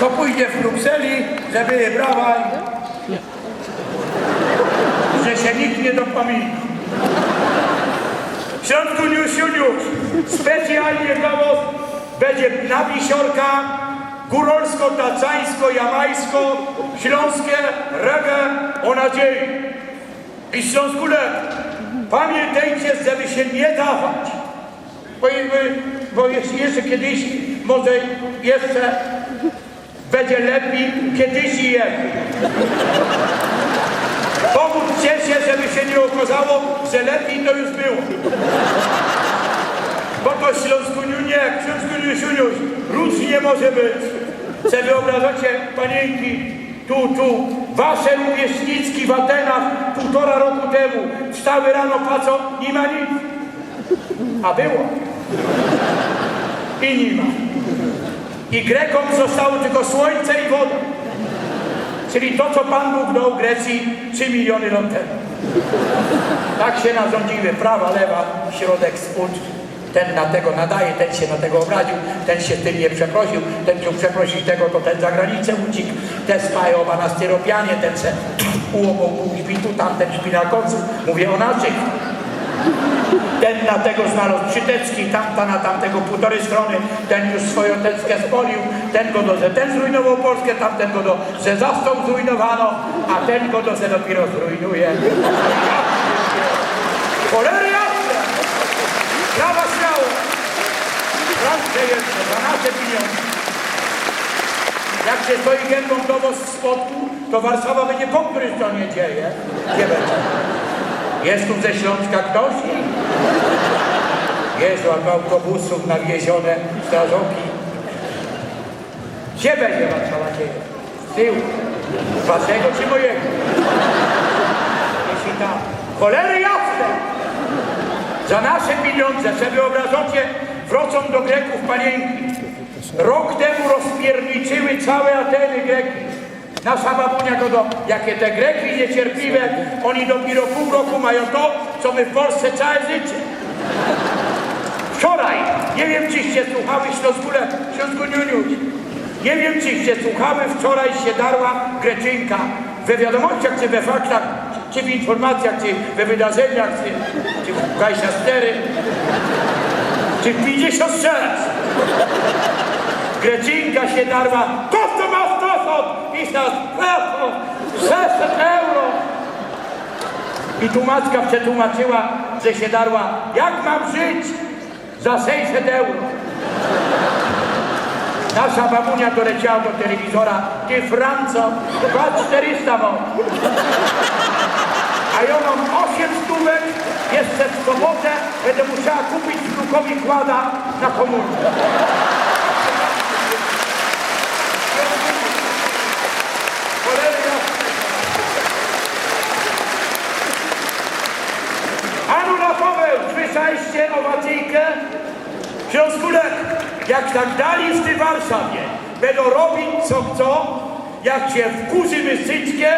to pójdzie w Brukseli, żeby je i... Że się nikt nie dopomina. Ksiądz Kuniusz Juniusz specjalnie dla was będzie na wisiorka górolsko-tacańsko-jamajsko-śląskie reggae o nadziei. I Śląskule, pamiętajcie, żeby się nie dawać. Bo, bo jeszcze kiedyś, może jeszcze będzie lepiej, kiedyś i lepiej. Pomóżcie się, żeby się nie okazało, że lepiej to już było. Bo to Śląskuniu nie, Śląskuniu Siuniuś, różnie może być. Se wyobrażacie, panienki, tu, tu, wasze rówieśniczki w Atenach półtora roku temu wstały rano, patrzą, nie ma nic. A było. I nie ma. I Grekom zostało tylko słońce i woda. Czyli to, co Pan Bóg dał Grecji 3 miliony lat temu. Tak się narządziły, prawa, lewa, środek, spód. Ten na tego nadaje, ten się na tego obraził, ten się tym nie przeprosił, ten chciał przeprosić tego, to ten za granicę uciekł, ten spaje oba na styropianie, ten se ułomą pół śpi tu, tamten śpi na końcu. Mówię o naszych. Ten na tego znalazł przytecki, tamta na tamtego półtorej strony, ten już swoją teckę spolił, ten go do, ten zrujnował Polskę, tamten go do, że zastał zrujnowano, a ten go do, że dopiero zrujnuje. Cholery jasne! Prawa śmiało! Prawdę jeszcze, za nasze pieniądze. Jak się stoi gębą do was spodku, to Warszawa będzie po której stronie dzieje. Gdzie będzie? Jest tu ze Śląska ktoś? Jest od autobusów nawiezione strażoki. Gdzie będzie Warszawa dzieje? Z tyłu. Waszego czy mojego? Jeśli tam. Cholery jasne! Za nasze pieniądze, sobie wyobrażacie, wrócą do Greków panienki. Rok temu rozpierniczyły całe Ateny Greki. Nasza babunia go do, jakie te Greki niecierpliwe, oni dopiero pół roku mają to, co my w Polsce całe życie. Wczoraj, nie wiem czyście słuchały Śląskule, Śląskuniuniuś, nie wiem czyście słuchały, wczoraj się darła Greczynka. We wiadomościach, czy we faktach, czy w informacjach, czy we wydarzeniach, czy, czy w 24, czy w 56. Greczynka się darła, to co ma i za peso, 600 euro. I tłumaczka przetłumaczyła, że się darła, jak mam żyć za 600 euro. Nasza babunia doleciała do telewizora, ty Franco, 2400 mam. A ja mam 8 stówek, jeszcze w sobotę będę musiała kupić wnukowi kłada na komórkę. Cholery jasne. Anu na Paweł, słyszeliście owacyjkę? Książkulek, jak tak dali w tej Warszawie, będą robić co chcą, jak się wkurzymy syćkie,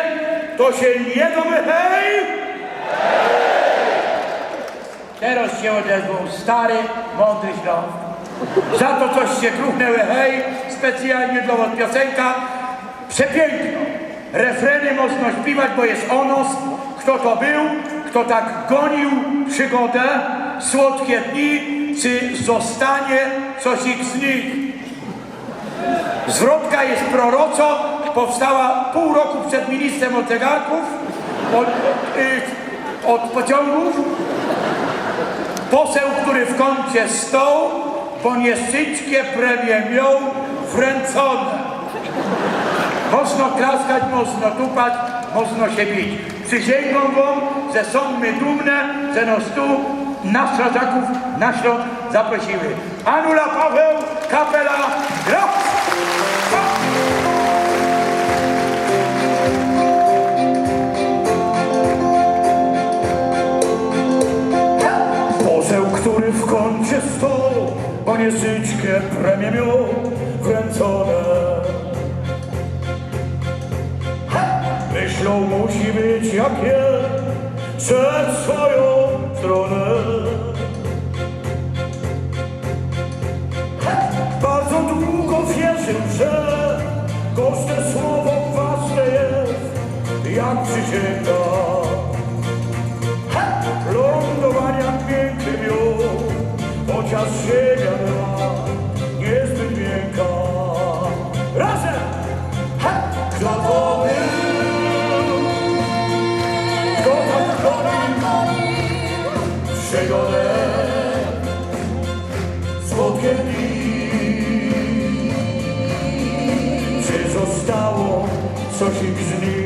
to się nie domy hej! Teraz się odezwał stary, mądry Śląsk. Za to coś się kruchnęły hej, specjalnie dla was piosenka. Przepiękno. Refreny można śpiewać, bo jest onos, kto to był, kto tak gonił przygodę, słodkie dni, czy zostanie coś ich z nich. Zwrotka jest proroco, powstała pół roku przed ministrem od zegarków, od, y, od pociągów. Poseł, który w kącie stoł, bo niesyćkie premie miał wręcone. Można klaskać, można tupać, można się bić. Przysięgam wam, że są my dumne, że nas tu na strażaków na ślad zaprosiły. Anula Paweł, kapela, gra! Poseł, który w kącie stał, bo niesyćkie premie miał wręcone. Myślą musi być jak jest przed swoją stronę. Bardzo długo wierzył, że każde słowo ważne jest, jak przysięga. Lądowania piękny miód, chociaż się dni. Czy zostało coś ich z nim?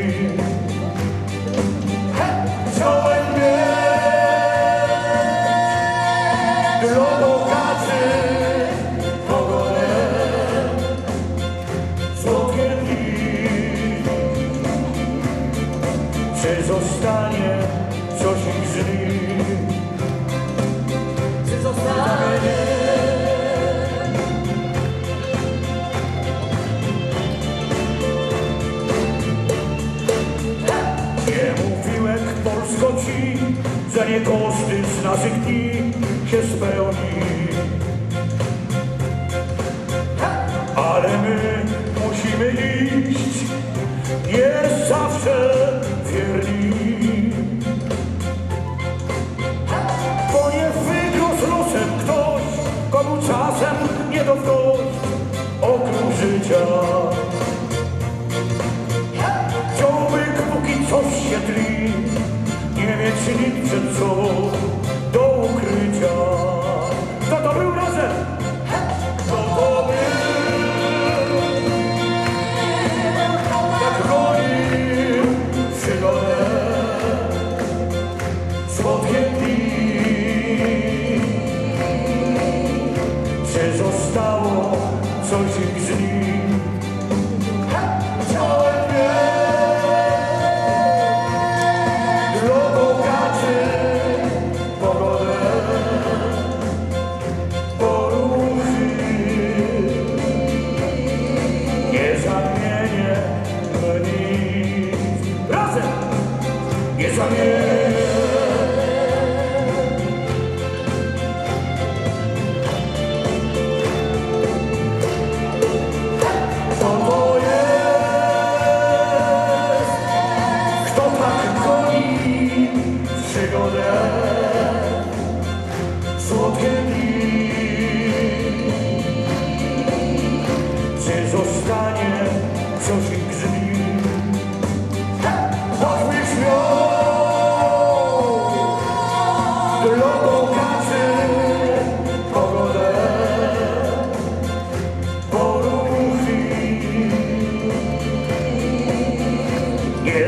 Że nie każdy z naszych dni się spełni. Ale my musimy iść, nie zawsze wierni. Bo nie wygrał z losem ktoś, komu czasem nie dość okruch życia. Człowiek póki coś się nie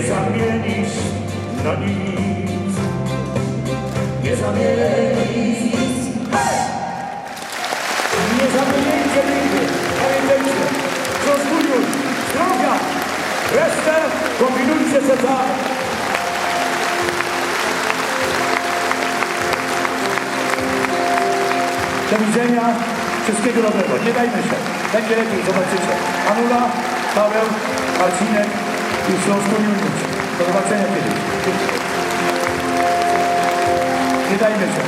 zamienisz na nic. Nie zamienisz. Nie zamieniajcie nigdy. Resztę kombinujcie. Do widzenia. Wszystkiego dobrego. Nie dajmy się. Będzie lepiej, zobaczycie. Anula, Paweł, Marcinek i Śląsku Juniusz. Do zobaczenia kiedyś. Nie dajmy się.